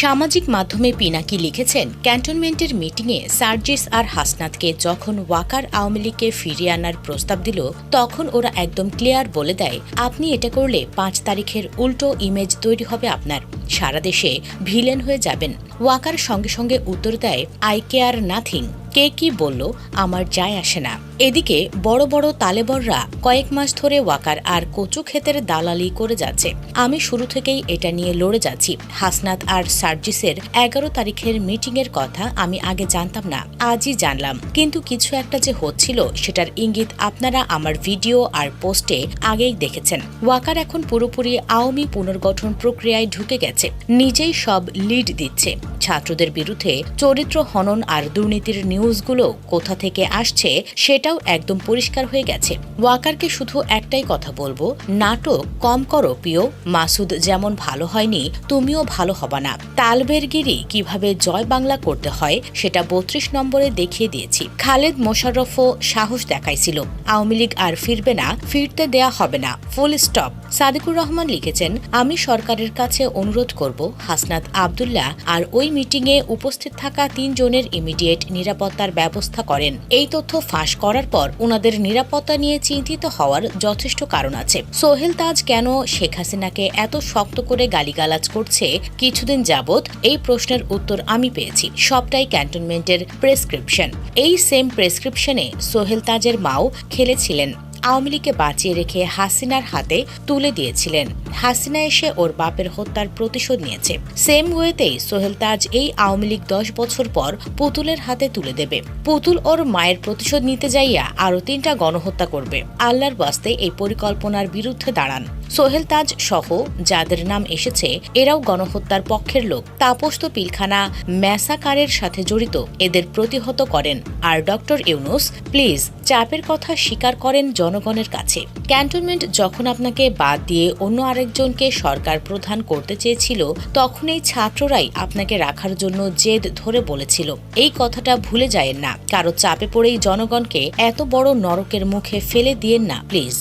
সামাজিক মাধ্যমে পিনাকি লিখেছেন, ক্যান্টনমেন্টের মিটিংয়ে সার্জিস আর হাসনাতকে যখন ওয়াকার আওয়ামী লীগকে ফিরিয়ে আনার প্রস্তাব দিল, তখন ওরা একদম ক্লিয়ার বলে দেয়, আপনি এটা করলে পাঁচ তারিখের উল্টো ইমেজ তৈরি হবে আপনার। সারা দেশে ভিলেন হয়ে যাবেন। ওয়াকার সঙ্গে সঙ্গে উত্তর দেয় আই কেয়ার নাথিং কে কি বলল আমার যায় আসে না। এদিকে বড় বড় তালেবররা কয়েক মাস ধরে ওয়াকার আর কচু ক্ষেতের দালালি করে যাচ্ছে। আমি শুরু থেকেই এটা নিয়ে লড়ে যাচ্ছি। হাসনাত আর সার্জিসের এগারো তারিখের মিটিং এর কথা আমি আগে জানতাম না, আজই জানলাম। কিন্তু কিছু একটা যে হচ্ছিল সেটার ইঙ্গিত আপনারা আমার ভিডিও আর পোস্টে আগেই দেখেছেন। ওয়াকার এখন পুরোপুরি আওয়ামী পুনর্গঠন প্রক্রিয়ায় ঢুকে গেছে। নিজেই সব লিড দিচ্ছে। ছাত্রদের বিরুদ্ধে চরিত্র হনন আর দুর্নীতির নিউজগুলো কোথা থেকে আসছে সেটাও একদম পরিষ্কার হয়ে গেছে। ওয়াকারকে শুধু একটাই কথা বলব, নাটক কম করো প্রিয়, মাসুদ যেমন ভালো হয়নি, তুমিও ভালো হবা না। তালবেরগিরি কীভাবে জয় বাংলা করতে হয় সেটা বত্রিশ নম্বরে দেখিয়ে দিয়েছি। খালেদ মোশাররফও সাহস দেখাইছিল, আওয়ামী লীগ আর ফিরবে না, ফিরতে দেয়া হবে না ফুল স্টপ সাদিকুর রহমান লিখেছেন, আমি সরকারের কাছে অনুরোধ করব হাসনাত আবদুল্লাহ আর ওই মিটিংয়ে উপস্থিত থাকা তিনজনের ইমিডিয়েট নিরাপত্তার ব্যবস্থা করেন। এই তথ্য ফাঁস করার পর ওনাদের নিরাপত্তা নিয়ে চিন্তিত হওয়ার যথেষ্ট কারণ আছে। সোহেল তাজ কেন শেখ হাসিনাকে এত শক্ত করে গালিগালাজ করছে কিছুদিন যাবৎ? এই প্রশ্নের উত্তর আমি পেয়েছি। সবটাই ক্যান্টনমেন্টের প্রেসক্রিপশন। এই সেম প্রেসক্রিপশনে সোহেল তাজের মাও খেলেছিলেন। আওয়ামী লীগকে বাঁচিয়ে রেখে হাসিনার হাতে তুলে দিয়েছিলেন। হাসিনা এসে ওর বাপের হত্যার প্রতিশোধ নিয়েছে। সেম ওয়েতেই সোহেল তাজ এই আওয়ামী লীগ দশ বছর পর পুতুলের হাতে তুলে দেবে। পুতুল ওর মায়ের প্রতিশোধ নিতে যাইয়া আরও তিনটা গণহত্যা করবে। আল্লাহর বাস্তে এই পরিকল্পনার বিরুদ্ধে দাঁড়ান। সোহেল তাজ সহ যাদের নাম এসেছে, এরাও গণহত্যার পক্ষের লোক। তাপস্ত পিলখানা ম্যাসাকারের সাথে জড়িত, এদের প্রতিহত করেন। আর ডক্টর ইউনুস, প্লিজ, চাপের কথা স্বীকার করেন জনগণের কাছে। ক্যান্টনমেন্ট যখন আপনাকে বাদ দিয়ে অন্য আরেকজনকে সরকার প্রধান করতে চেয়েছিল তখন এই ছাত্ররাই আপনাকে রাখার জন্য জেদ ধরে বলেছিল। এই কথাটা ভুলে যায়েন না। কারও চাপে পড়েই জনগণকে এত বড় নরকের মুখে ফেলে দিয়েন না, প্লিজ।